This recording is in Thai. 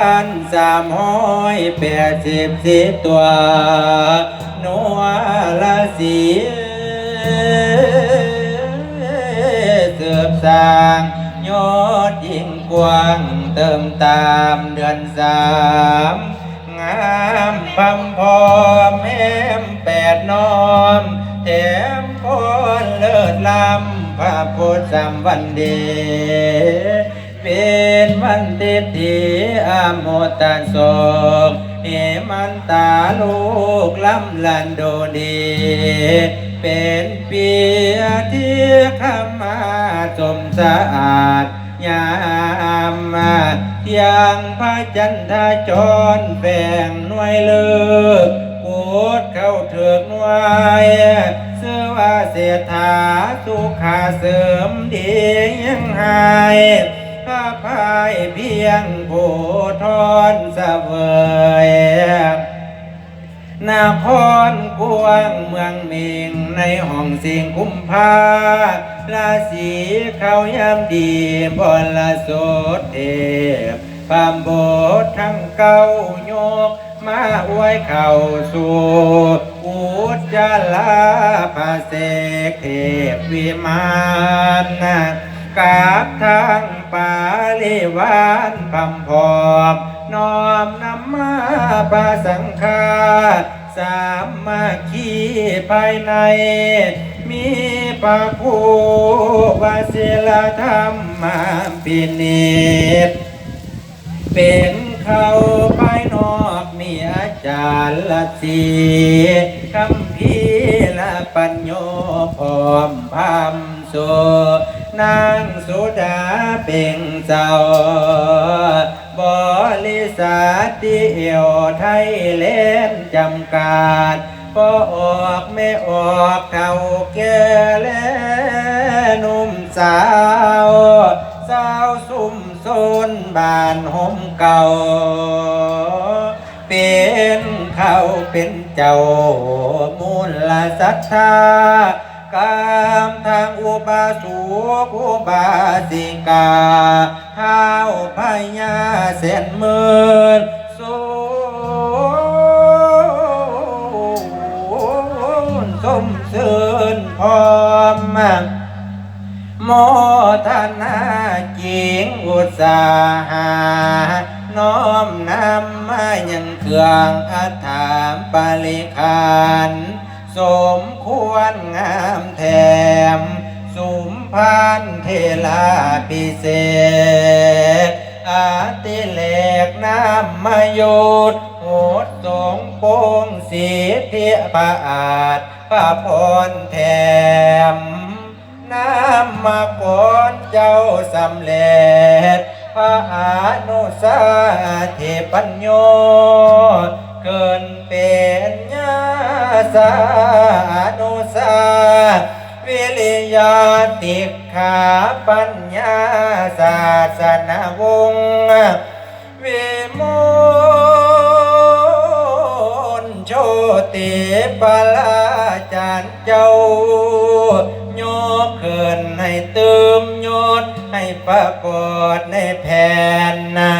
พันสามห้อยแปดสิบสิบตัวนัวละสีเสือบสร้างยอดยิ่งกว้างเติมตามเดือนสามงามพำพอมแหมแปดน้อมแถมพรเลิศลำพระพุทธสัมวันเด เป็นวันติทีอาโมตันโศกเอมันตาลูกลำลันโดดีเป็นปีที่ขมาสมสะอาดยามมาเที่ยงพระจันทาจรแบ่งหน่วยเลือกกูดเข้าเถือกหน่วยเสื้อว่าเสียถาสุขาเสริมดียังหาย พายเพียงผู้ทอนเสวยนาครกวางเมืองเมงในห้องเสียงกุมภาราศีเขายามดีบนละสดเทพปามโบททั้งเก้าโยก มาอวยเข่าสู่อุจจาลาภาเสกเทพวิมานนะกาบทาง วานพำพอบน้อมนำมาปาสังฆาสามมาคีภายใน มีปาภูวาศิลธรรมมาปินิตเป็นเขาภายนอกมีอาจารย์ละสีคำพีละปัญโยพร้อมพามโซ นางสุดาเป่งเจ้าบริษัทเดียวไทยเล่นจำกัดพอออกไม่ออกเท่าแก่และหนุ่มสาวสาวสุ่มโซนบ้านห่มเก่า เป็นเขาเป็นเจ้ามูลศรัทธา กามทางอุบาสูกอุบาสิกาเท้าพญาเส้นมืนสูนสมเสริญพร้อมมากโมทนาจิงอุตสาหา น้อมนำมายังเครื่องอัฐามปาลิคาน สมควรงามแถม สุมพันเทลาพิเศษ อาติเลกน้ำมายุดโหดสงโปงสีเทียพระอาจพระพรแถม น้ำมาก่อนเจ้าสำเร็จพระอนุสาเทปัญโยเกินเป็นญา สานุสาวิริยาติขาปัญญาศาสนาวงศ์วิมุนโชติปลาจารย์เจ้าโยกเขินให้เติมยศให้ปรากฏในแผ่นนะ